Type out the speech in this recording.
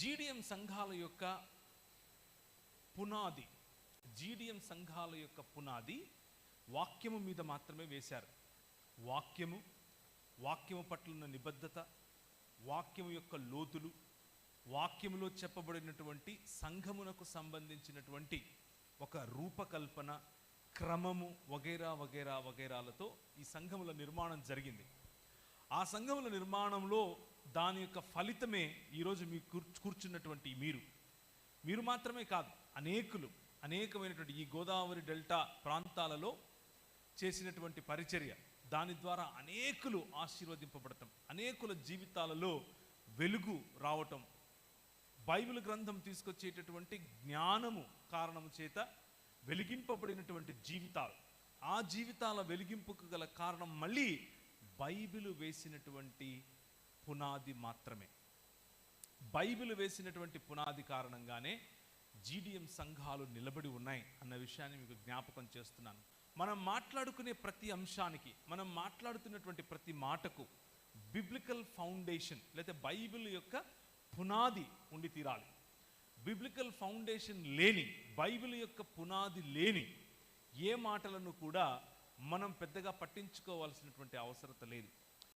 GDM సంఘాల యొక్క పునాది జీడిఎం సంఘాల యొక్క పునాది వాక్యము మీద మాత్రమే వేశారు. వాక్యము వాక్యము పట్ల ఉన్న నిబద్ధత వాక్యము యొక్క లోతులు వాక్యములో చెప్పబడినటువంటి సంఘమునకు సంబంధించినటువంటి ఒక రూపకల్పన క్రమము వగైరా వగైరా వగైరాలతో ఈ సంఘముల నిర్మాణం జరిగింది. ఆ సంఘముల నిర్మాణంలో దాని యొక్క ఫలితమే ఈరోజు మీ కూర్చు కూర్చున్నటువంటి మీరు. మీరు మాత్రమే కాదు అనేకులు అనేకమైనటువంటి ఈ గోదావరి డెల్టా ప్రాంతాలలో చేసినటువంటి పరిచర్య. దాని ద్వారా అనేకులు ఆశీర్వదింపబడటం అనేకుల జీవితాలలో వెలుగు రావటం బైబిల్ గ్రంథం తీసుకొచ్చేటటువంటి జ్ఞానము కారణము చేత వెలిగింపబడినటువంటి జీవితాలు. ఆ జీవితాల వెలిగింపుకు గల కారణం మళ్ళీ బైబిల్ వేసినటువంటి పునాది మాత్రమే. బైబిల్ వేసినటువంటి పునాది కారణంగానే జీడిఎం సంఘాలు నిలబడి ఉన్నాయి అన్న విషయాన్ని మీకు జ్ఞాపకం చేస్తున్నాను. మనం మాట్లాడుకునే ప్రతి అంశానికి మనం మాట్లాడుతున్నటువంటి ప్రతి మాటకు బిబ్లికల్ ఫౌండేషన్ లేకపోతే బైబిల్ యొక్క పునాది ఉండి తీరాలి. బిబ్లికల్ ఫౌండేషన్ లేని బైబిల్ యొక్క పునాది లేని ఏ మాటలను కూడా మనం పెద్దగా పట్టించుకోవాల్సినటువంటి అవసరత లేదు.